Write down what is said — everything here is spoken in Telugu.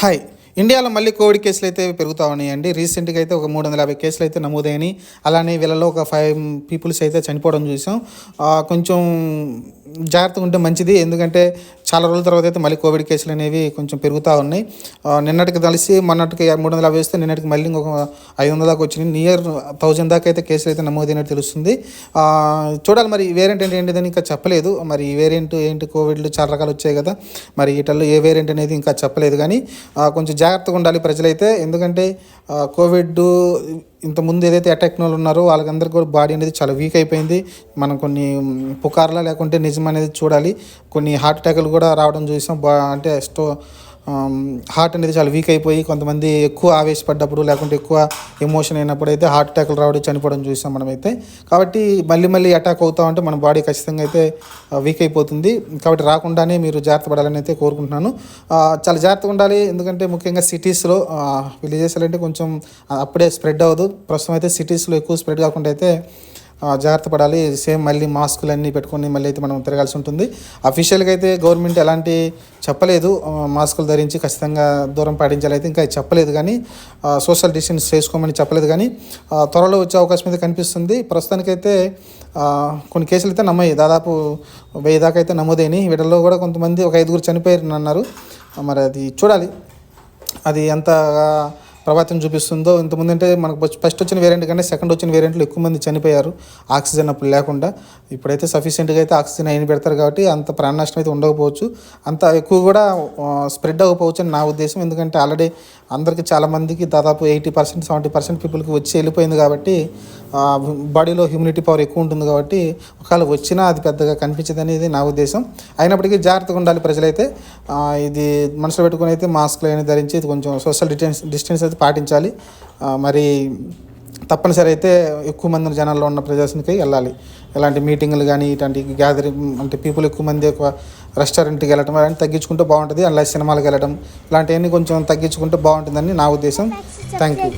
హాయ్ ఇండియాలో మళ్ళీ కోవిడ్ కేసులు అయితే పెరుగుతూ ఉన్నాయండి. రీసెంట్గా అయితే ఒక మూడు వందల యాభై కేసులు అయితే నమోదైనవి అలానే వీళ్ళలో ఒక ఫైవ్ పీపుల్స్ అయితే చనిపోవడం చూసాం. కొంచెం జాగ్రత్తగా ఉంటే మంచిది. ఎందుకంటే చాలా రోజుల తర్వాత అయితే మళ్ళీ కోవిడ్ కేసులు అనేవి కొంచెం పెరుగుతూ ఉన్నాయి. నిన్నటికి కలిసి మొన్నటికి మూడు వందల యాభై వస్తే నిన్నటికి మళ్ళీ ఇంకొక ఐదు వందల దాకా వచ్చినాయి. నియర్ థౌజండ్ దాకా అయితే కేసులు అయితే నమోదైనట్టు తెలుస్తుంది. చూడాలి మరి ఈ వేరియంట్ అంటే ఏంటిదని ఇంకా చెప్పలేదు. మరి ఈ వేరియంట్ ఏంటి? కోవిడ్లు చాలా రకాలు వచ్చాయి కదా. మరి వీటిల్లో ఏ వేరియంట్ అనేది ఇంకా చెప్పలేదు. కానీ కొంచెం జాగ్రత్తగా ఉండాలి ప్రజలైతే. ఎందుకంటే కోవిడ్ ఇంతకుముందు ఏదైతే అటాక్ వాళ్ళు ఉన్నారో వాళ్ళకందరికీ కూడా బాడీ అనేది చాలా వీక్ అయిపోయింది. మనం కొన్ని మ్, పుకార్లా లేకుంటే నిజం అనేది చూడాలి. కొన్ని హార్ట్ అటాక్లు కూడా రావడం చూసాం. బా అంటే స్టో హార్ట్ అనేది చాలా వీక్ అయిపోయి కొంతమంది ఎక్కువ ఆవేశపడ్డప్పుడు లేకుంటే ఎక్కువ ఎమోషన్ అయినప్పుడు అయితే హార్ట్ అటాక్లు రావడం చనిపోవడం చూసాం మనమైతే. కాబట్టి మళ్ళీ మళ్ళీ అటాక్ అవుతా ఉంటే మన బాడీ ఖచ్చితంగా అయితే వీక్ అయిపోతుంది. కాబట్టి రాకుండానే మీరు జాగ్రత్త పడాలని అయితే కోరుకుంటున్నాను. చాలా జాగ్రత్తగా ఉండాలి. ఎందుకంటే ముఖ్యంగా సిటీస్లో విలేజెస్ అంటే కొంచెం అప్పుడే స్ప్రెడ్ అవ్వదు. ప్రస్తుతం అయితే సిటీస్లో ఎక్కువ స్ప్రెడ్ కాకుండా అయితే జాగ్రత్త పడాలి. సేమ్ మళ్ళీ మాస్కులు అన్నీ పెట్టుకొని మళ్ళీ అయితే మనం తిరగాల్సి ఉంటుంది. అఫీషియల్గా అయితే గవర్నమెంట్ ఎలాంటి చెప్పలేదు. మాస్కులు ధరించి ఖచ్చితంగా దూరం పాటించాలి అయితే ఇంకా చెప్పలేదు కానీ సోషల్ డిస్టెన్స్ చేసుకోమని చెప్పలేదు కానీ త్వరలో వచ్చే అవకాశం అయితే కనిపిస్తుంది. ప్రస్తుతానికైతే కొన్ని కేసులు అయితే నమ్మాయి దాదాపు వెయ్యి దాకా అయితే నమోదైనాయి. వీటిల్లో కూడా కొంతమంది ఒక ఐదుగురు చనిపోయారు అన్నారు. మరి అది చూడాలి. అది ఎంత ప్రభావితం చూపిస్తుందో ఇంతకుముందు అంటే మనకు ఫస్ట్ వచ్చిన వేరియంట్ కంటే సెకండ్ వచ్చిన వేరియంట్లో ఎక్కువ మంది చనిపోయారు ఆక్సిజన్ అప్పుడు లేకుండా. ఇప్పుడైతే సఫిషియెంట్గా అయితే ఆక్సిజన్ అయిన పెడతారు కాబట్టి అంత ప్రాణ నష్టం అయితే ఉండకపోవచ్చు. అంత ఎక్కువ కూడా స్ప్రెడ్ అవ్వకపోవచ్చు అని నా ఉద్దేశం. ఎందుకంటే ఆల్రెడీ అందరికీ చాలామందికి దాదాపు ఎయిటీ పర్సెంట్ సెవెంటీ పర్సెంట్ పీపుల్కి వచ్చి వెళ్ళిపోయింది కాబట్టి బాడీలో హ్యూమినిటీ పవర్ ఎక్కువ ఉంటుంది కాబట్టి ఒకవేళ వచ్చినా అది పెద్దగా కనిపించదు అనేది నా ఉద్దేశం. అయినప్పటికీ జాగ్రత్తగా ఉండాలి ప్రజలైతే. ఇది మనసులో పెట్టుకుని అయితే మాస్క్లు అయినా ధరించి ఇది కొంచెం సోషల్ డిస్టెన్స్ డిస్టెన్స్ అయితే పాటించాలి మరి తప్పనిసరి అయితే ఎక్కువ మంది జనాల్లో ఉన్న ప్రదేశానికి వెళ్ళాలి ఇలాంటి మీటింగ్లు కానీ ఇలాంటి గ్యాదరింగ్ అంటే పీపుల్ ఎక్కువ మంది ఎక్కువ రెస్టారెంట్కి వెళ్ళడం అలాంటి తగ్గించుకుంటే బాగుంటుంది అలా సినిమాలకు వెళ్ళడం ఇలాంటివన్నీ కొంచెం తగ్గించుకుంటే బాగుంటుందని నా ఉద్దేశం థ్యాంక్ యూ